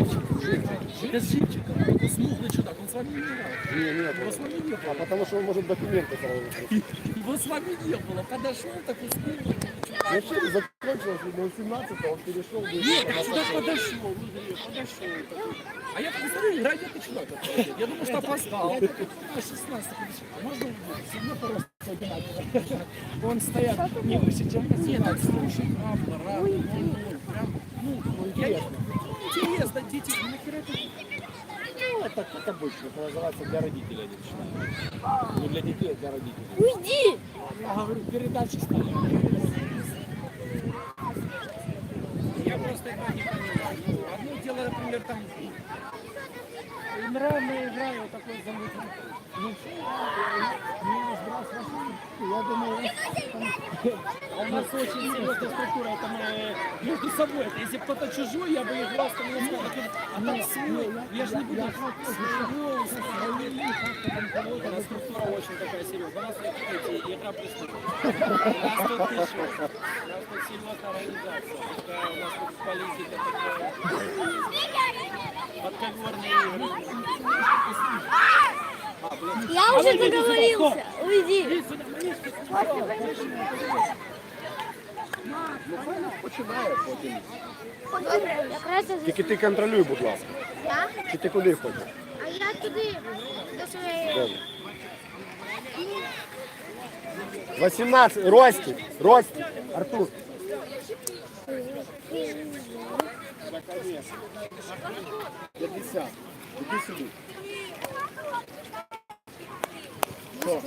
с живчиком. Это смуглый чудак. Он с вами не играл. Не, нет. Его с вами не А было. потому что он может документы сразу. Его с вами не было. Подошел такой смуглый. Вообще закончилось на 18 он перешел. Нет, так сюда подошел, подошел. А я такой смотрю, играет это чудак. Я думаю, что опоздал. А 16 подошел. А можно увидеть? Сильно просто одинаково. Он стоят не выше, чем Нет, так слушай, правда, рад. Прям, ну, не- интересно, дети, ну нахера это? Ну, это как обычно, это называется для родителей они начинают. Не для детей, а для родителей. Уйди! Я говорю, передачи стали. Я просто играю не понимаю. Одно дело, например, там нравная игра, вот такой замутный. Ну, не разбираюсь в вашей структуре. Я думаю, у а нас очень серьезная структура, это мы между собой. Это если кто-то чужой, я бы играл с тобой сказал, а там свой. Я же не буду. У нас структура очень такая серьезная. У нас эти игра преступников. У нас тут что? У нас тут серьезная организация. У нас тут политика такая. Подковерные игры. Я уже договорился. Уйди. Тільки ти контролюй, будь ласка. я, Чи ти куди хочеш? а я туди до своєї. 18. Ростик. Ростик. Артур. Наконец. 50. Иди сюда. Добре.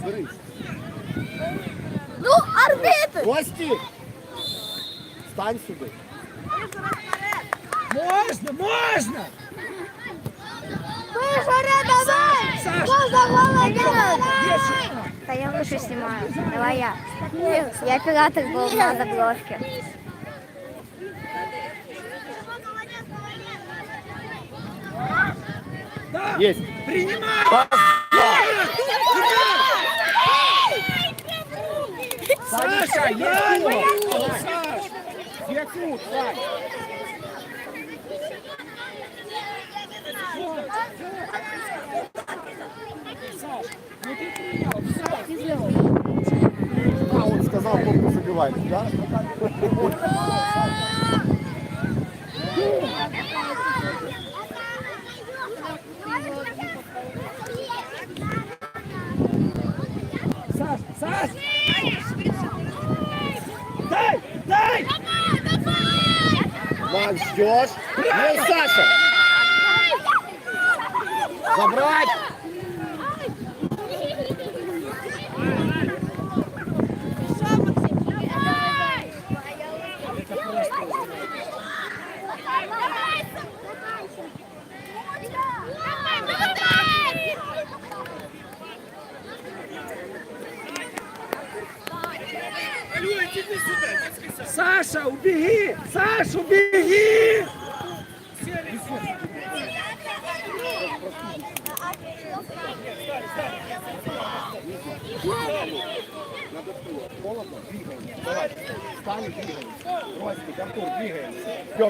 Зберись. Ну, арбітр! Ростик. Стань сюди. Можно, можно! Вишаре, давай! Да я лучше снимаю. Давай я. Я оператор был на заглушке. Да! Есть. Принимай! Саша, я его! Саш! Якут, Саш! Саш, ну ты принял, все, ты сделал. А, он сказал, попку забивает, да? Саш, Саш! Дай, дай! Макс, ждешь? Есть, Саша! Забрать!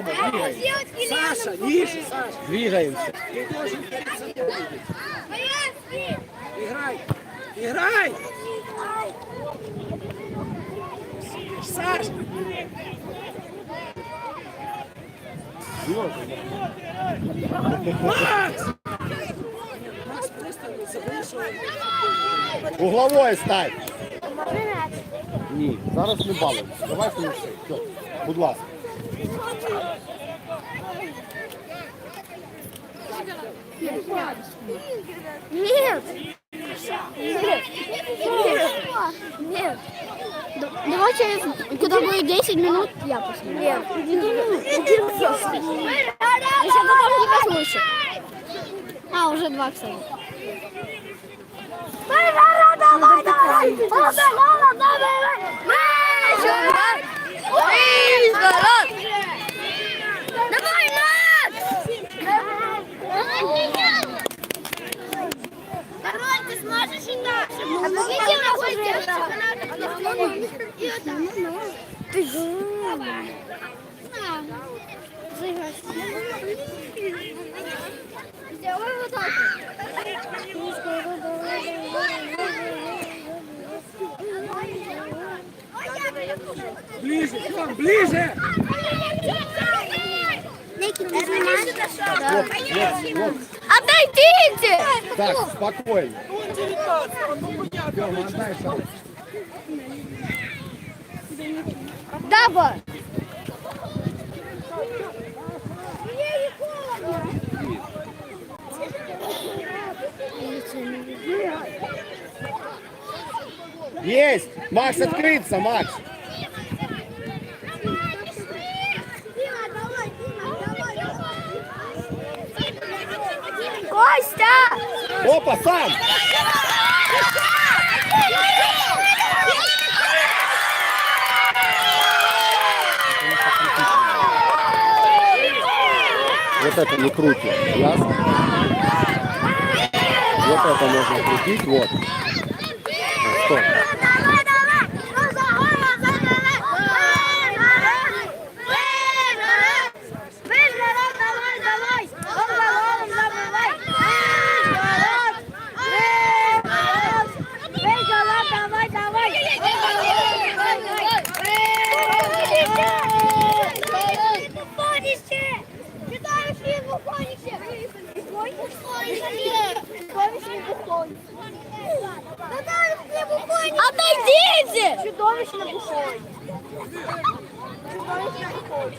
двигаемся. Тёма, двигаемся. Саша, ниже, Саша! Двигаемся. Ты должен перед собой видеть. Играй! Играй! Саш! Макс! Макс просто забыл, что Угловой стань. Ні, зараз не балуємося. Давай фініши. Все, будь ласка. Нет! Нет! Нет! Давай через, когда будет 10 минут, я посмотрю. Нет. Если это тоже не коснусь. А, уже два, кстати. Давай, давай, давай! Давай, давай! Сделай вот так. Ближе, ближе! Отойдите! Так, спокойно. Тёма, отдай шанс. Даба! Есть! Макс, открыться, Макс! Опа, сам! Вот это не крутим, ясно? Вот это можно крутить, вот. Вот, Стоп. Отойдите! Чудовищно бухой. Чудовищно бухой.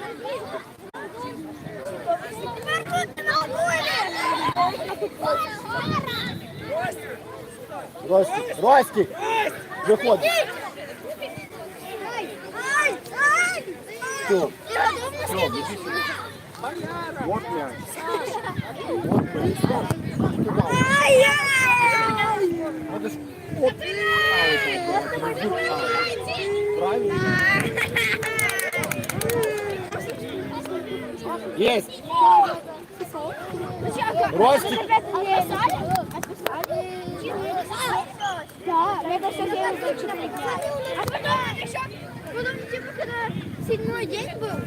Ростик, Ростик, выходи. Всё. Вот мяч. Вот мяч. Туда. Надо ж- вот. Правильно? Есть. Ростик. Да, это все дело А потом еще, потом, типа, когда седьмой день был,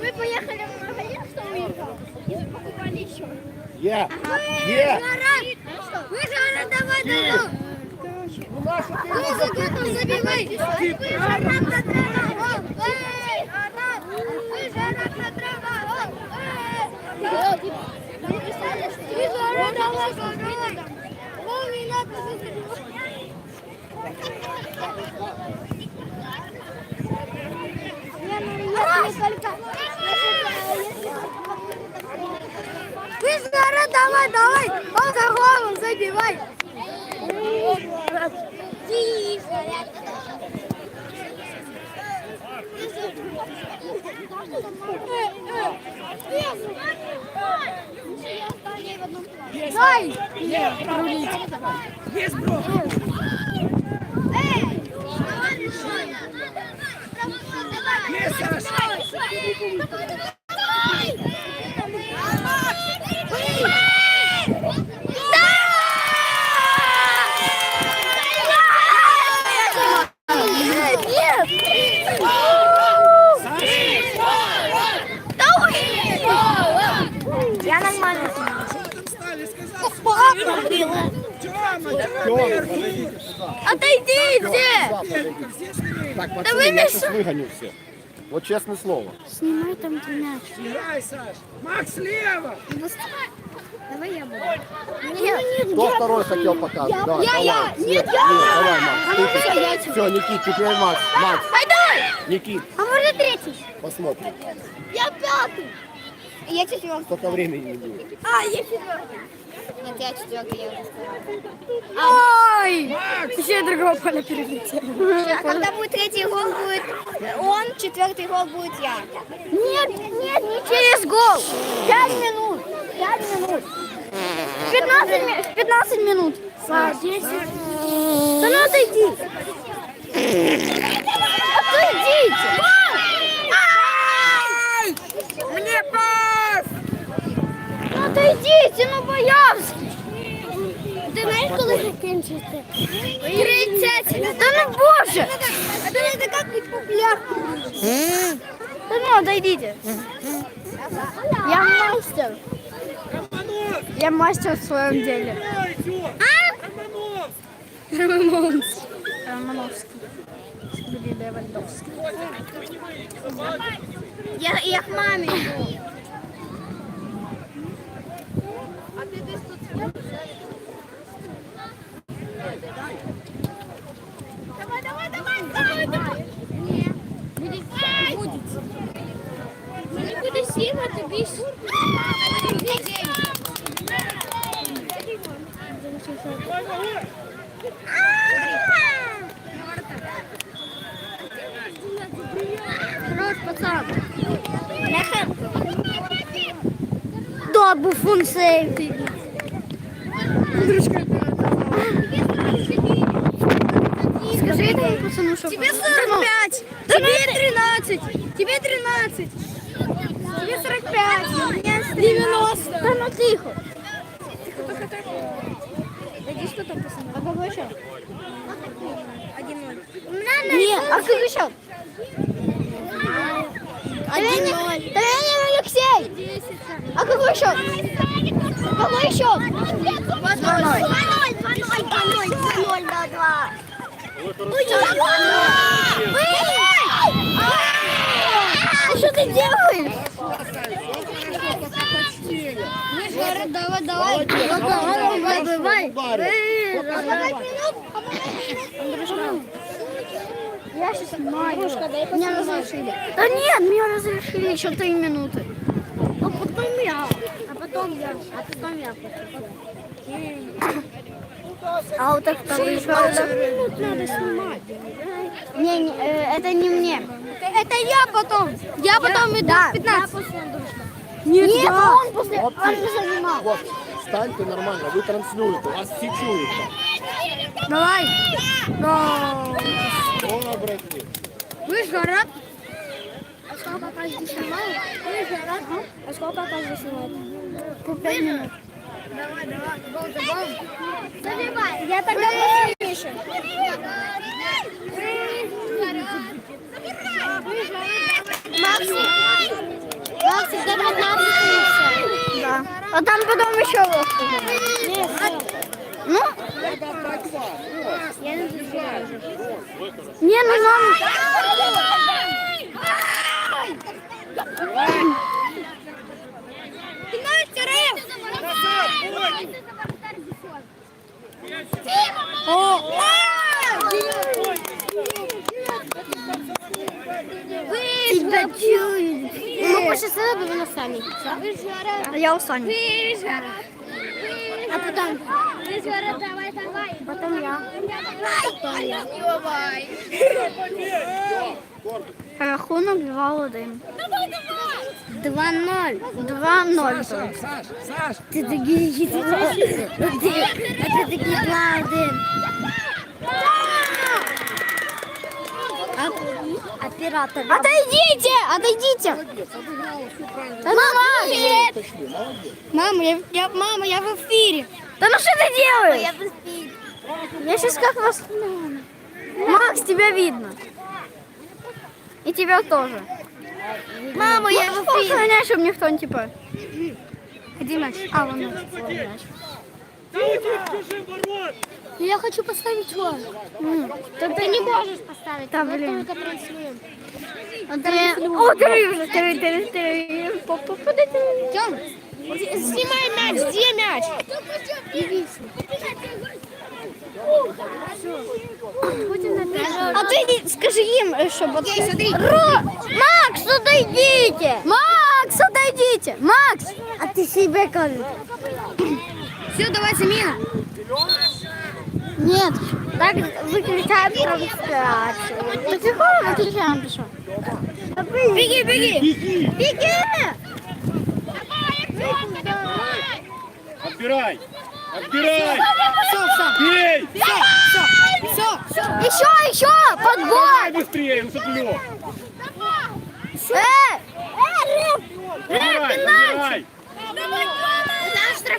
мы поехали в магазин, что уехал, и покупали еще. Трава. Эй, Арат, выжара на трава. Эй. Выжара, давай, давай. Давай, давай. Он за голову забивай. Дай! Есть бро! Есть, Саш! Я нормально. Стали, сказал, Папа била. Тёма, Тёма, подойдите подойдите. все. Так, вы пацаны, я мешай- сейчас выгоню всех. Вот честное слово. Снимай там мяч. Играй, Саш! Макс, слева! Давай я буду. Нет, Кто второй хотел показывать? Давай, я, давай. я. Нет, Нет, нет, я. давай, Макс. Я тебе. Все, Никит, теперь Макс. Макс, давай! Никит, А может третий? посмотрим. Я пятый! Я четвертый. Сколько времени не будет. А, я четвертый. Нет, я четвертый, я уже сказала. Ой! Еще другого поля перелетел. А когда будет третий гол, будет он, четвертый гол будет я. Нет, нет, не через гол. Пять минут. Пять минут. 15, ми- 15 минут. Саш, 10. Да ну отойди. Отойдите. Мне пас! Ну отойдите, ну Боярский. Ти знаєш, коли закінчиться? 30. Да ну боже. Это надо как быть популярным. Да ну отойдите. Я мастер. Романов! Я мастер в своем деле. Ой, идет! Романов! Романовский. Романовский. собі Левандовський. Я, як мамі. А ти десь тут Давай, давай, давай, давай, давай. Ні. Буде буде. Мені буде сім, а тобі Хорош, пацан. Да, буфун сейв. Скажи этому пацану, что... Тебе 45, тебе 13, тебе 13, тебе 45, 90. Да ну тихо. Иди, что там пацаны? А какой счет? 1-0. Не, а какой счет? Один ноль. Тренер Алексей! А какой счет? Какой счет? 2-0. 2-0, 2-0, 2-0, 2-0, да, 2. А что ты делаешь? Давай, давай. Давай, давай. Я сейчас снимаю. Меня разрешили. Да нет, меня разрешили еще три минуты. А потом я. А потом я. А потом я. А вот так второй минут надо снимать. Не, не, э, это не мне. Это я потом. Я потом иду да, 15. Нет, Нет он после. Он же занимал. Вот, станьте нормально, ви транслюєте, вас чують. Давай. Добре. Вы жара. А сколько каждый снимает? Вы жара. А сколько каждый снимает? По 5 минут. Давай, давай, гол за гол. Забивай. Я тогда посмотрю. Максим. Максим, до 15 Да. А там потом еще лодка. Ну? Не, ну нам... Тебя чуют. Мы пошли бы на сами. А я у Сани. А потом? Давай, давай. Потом я. Давай. Рахунок 2-1. Давай, давай. 2-0. 2-0. Саш, Саш, Ти такий, а ти такий 2-1. Оператор. Отойдите! Отойдите! Мама! Нет! Мама, я, я, мама, я в эфире. Да ну что ты делаешь? Я сейчас как вас... Макс, тебя видно. И тебя тоже. Мама, я в эфире. Охраняй, чтобы никто не типа... Где мяч? А, вон мяч. Вон мяч. Я хочу поставить гол. Так ты не можешь поставить. Да, мы блин. только транслируем. Ты... О, ты уже, ты, ты, ты, По- по- куда ты? Тём, снимай мяч. Где мяч? А ты не- скажи им, э, чтобы... Ро! Макс, отойдите! Макс, отойдите! Макс! А ты себе кажешь. Все, давай замена. Нет, так выключаем трансляцию. Ну тихо, выключаем, ты что? Беги, беги! Беги! Отбирай! Отбирай! Все, все, Бей! все, все. Еще, еще, подбор! Давай быстрее, ну что ты лёг? Э! Забирай, забирай!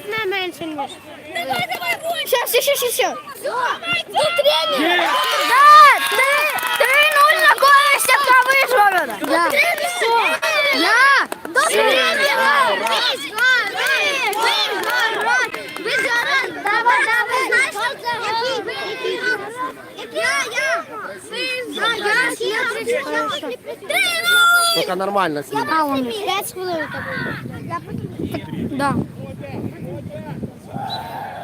Там штрафная меньше не Давай, давай, Рой. Сейчас, сейчас, сейчас, сейчас. Ты тренер? Есть! Да, ты, 3-0 на користь Да. Все. Я. Да тренер. Давай, давай. Який? Я, я. що? Только нормально снимай. А, он. 5 хвилин Я Да.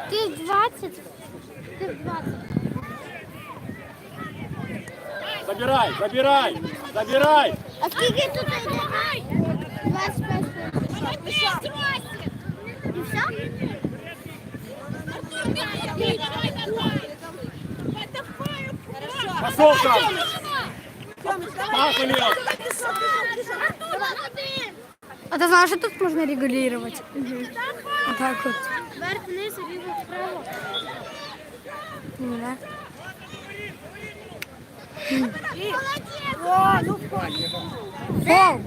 Ти в 20? Ти в 20. Забирай, забирай, забирай. А скільки тут йде? 25 хвилин. І все? Пошел там. Пахали. А ты знаешь, что тут можно регулировать? Вот так вот. Вверх, вниз, ліво, вправо. Ну, да. Фол.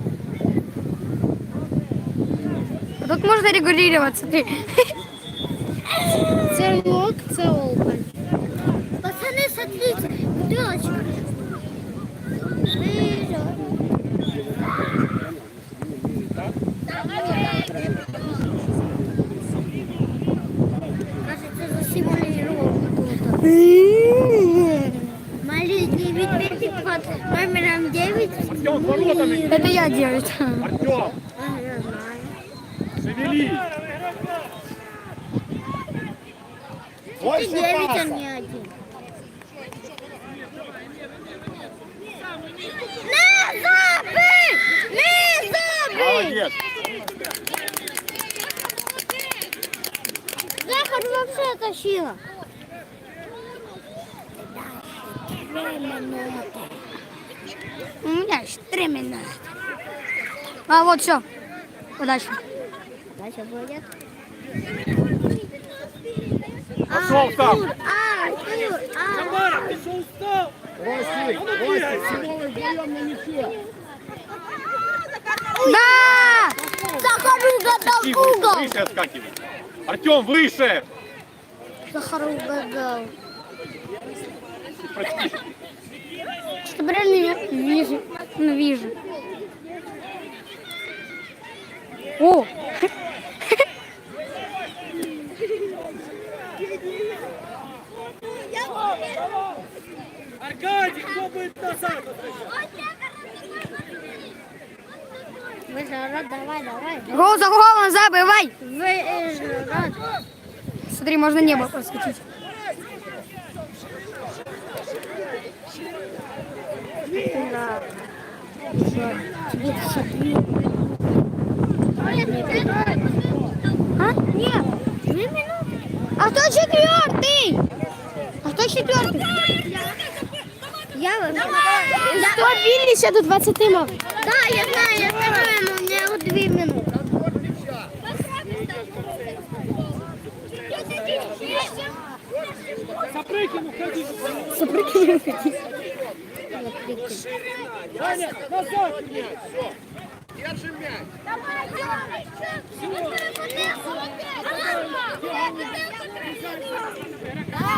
А тут можно регулировать, смотри. Це лок, це опен. Пацани, смотрите, бутылочка. Вижу. Кажется, засимулировано тут. Маленький медведик под номером 9. Артем, с воротами. Это я девять. Артем, А, я знаю. шевелись. Ты Больше 9, а паса. не один. Не забий! Не забий! Молодец. Захар вообще тащила. У меня еще три минуты. А вот все. Удачи. Дальше будет. Пошел там. А, Артур, а. Тамара, ты что устал? Ростик, Ростик, Симон вдвоем на мяче. Да! Захар угадал Тихо, угол. Артем, выше. Захар угадал. Прости. Что реально вижу. Ну, вижу. О! Аркадий, кто будет назад? Вышел, давай, давай. Гол за голом забивай! Смотри, можно небо подскочить. А? Нет, две минуты. А кто четвертый? А кто четвертый? Я. Что Вилли ще до 20 мав? Да, я знаю, я второй, но у меня вот две минуты. Сапрыкин, уходи. Соприкинь, ходи. Даня, назад. Он с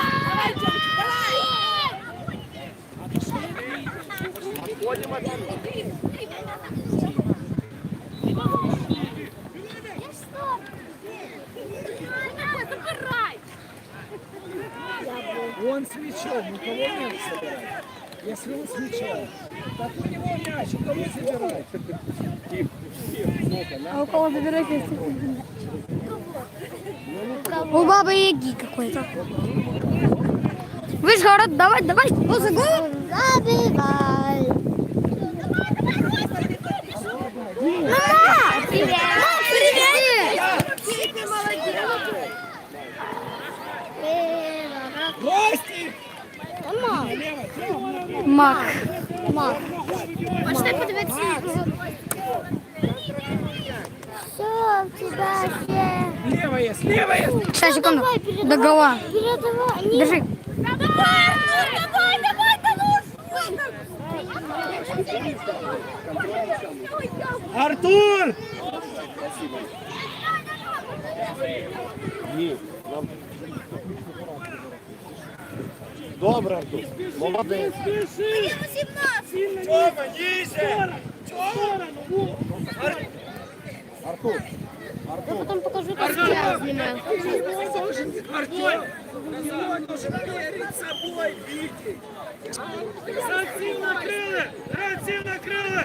Если он с мячом, так у него мяч, у кого забирать? А у кого забирать если- У бабы Яги какой-то. Вышгород, давай, давай. Гол. Забивай. Мак. Можете подивитися? Все, в тебя все. Левая, левая! Сейчас, секунду. Давай, До передавай. гола. Передавай. Нет. Держи. Давай, давай, давай, давай. Артур! Добре, Артур. Молодець. Тёма, ниже! Артур. Я потом покажу, как я снимаю. Артур! Назад! Нужно перед собой видеть! Гравців накрили! Гравців накрили!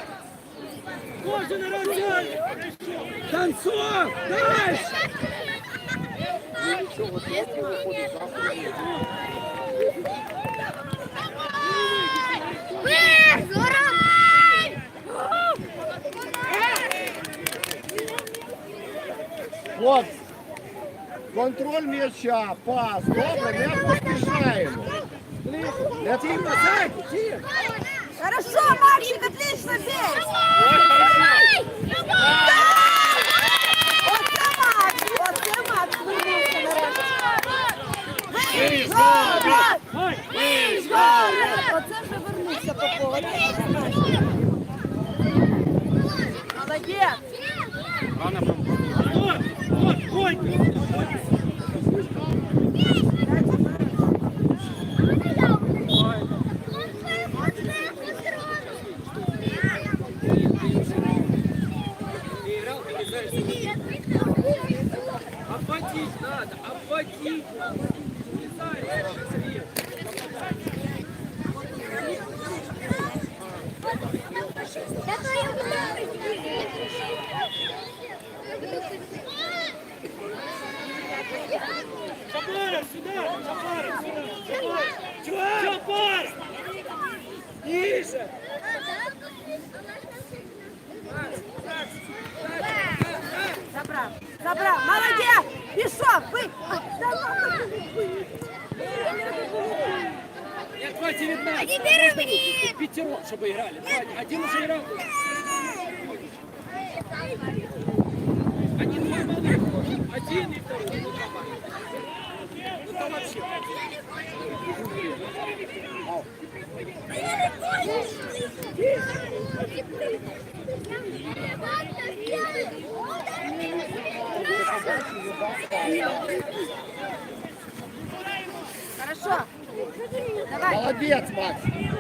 Кожен гравця! Танцов! Дальше! Хлопці, контроль м'яча, пас. Добре, не поспішаємо. Не Тим, назад! Тим! Хорошо, Максик, отлично бей! Оце Оце вже вернувся Попов. Молодець! Ой! Ой! Ой! Обводить надо, обводить! Чапаров, сюда! Чапаров, сюда! Чапаров! Чапаров! Ниже! Забрав! Забрав! Молодець! Пішов! Ви! Я 2.19. Пятером, чтобы играли. Два- Один уже играл. Один мой малый. Один и второй. Ну, там, ну там вообще. Хорошо! Давай! Молодець, Макс.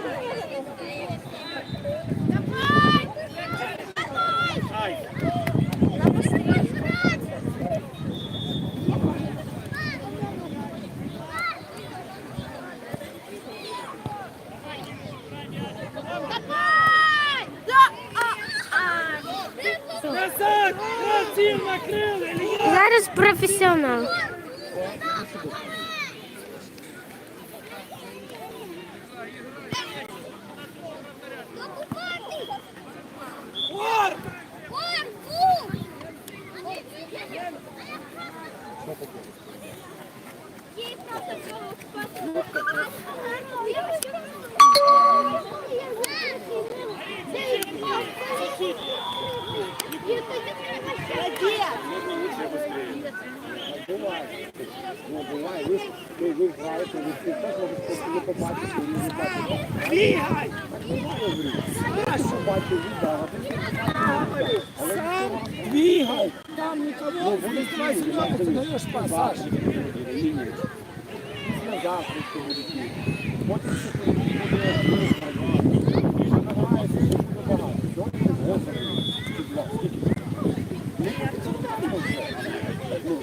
Ілья!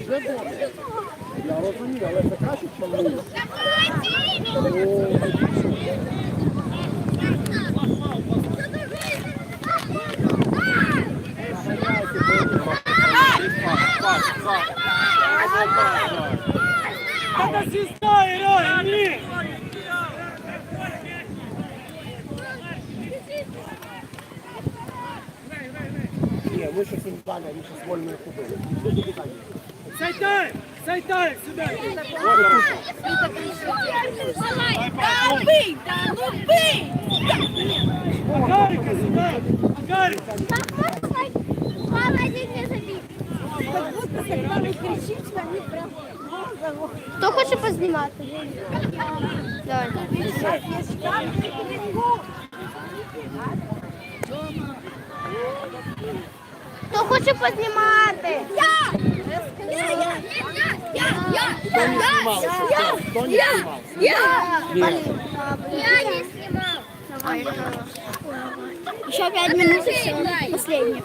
вже добре. Я розумію, але це краще, що ми. О, награється, Это звезда герой! Іллі! Ні, ми ще цим далі, ми Сайтай! Сюда! Да бей! Да ну бей! Гарика сюда! Гарика! Молодец, не забей. Как будто когда ви кричите, вони прям Хто хоче познімати? Давай. Хто хоче познімати? Я! Кто не снимал? Я не снимал. Еще пять минут и все. Последний.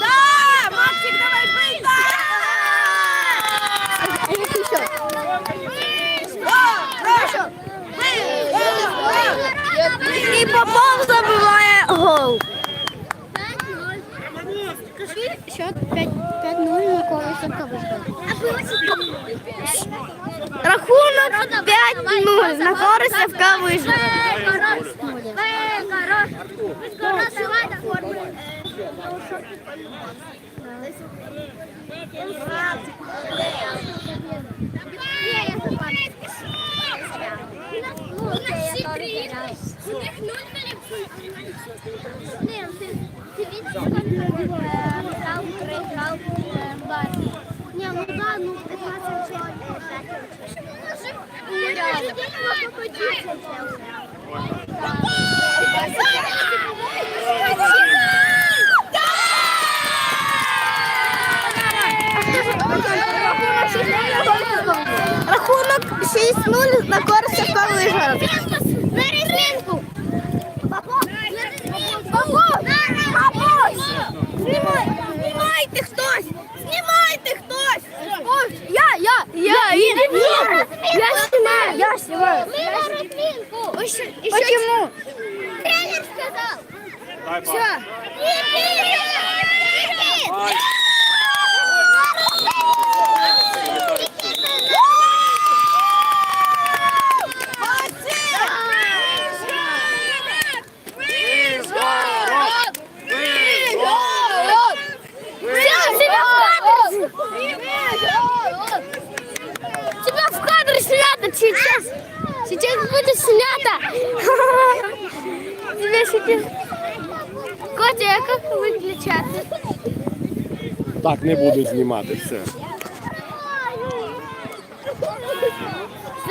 Да! Максик, давай быстро! Хорошо! И Попов забиває гол давай бей! Да! Еще. Рахунок 5-0 на користь ФК Вижгород. Не, ну да, ну 15 человек. Ну, реально. Рахунок 6-0 на користь ФК Вижгород. На резинку! Бабусь! Бабусь! Знімай! Знімайте хтось! Ми на родинку! Почему? Тренер сказав! Все. Тебя в кадре снято сейчас. Сейчас будет снято. Тебя сейчас... Котя, а как выключаться? Так не буду знімати все.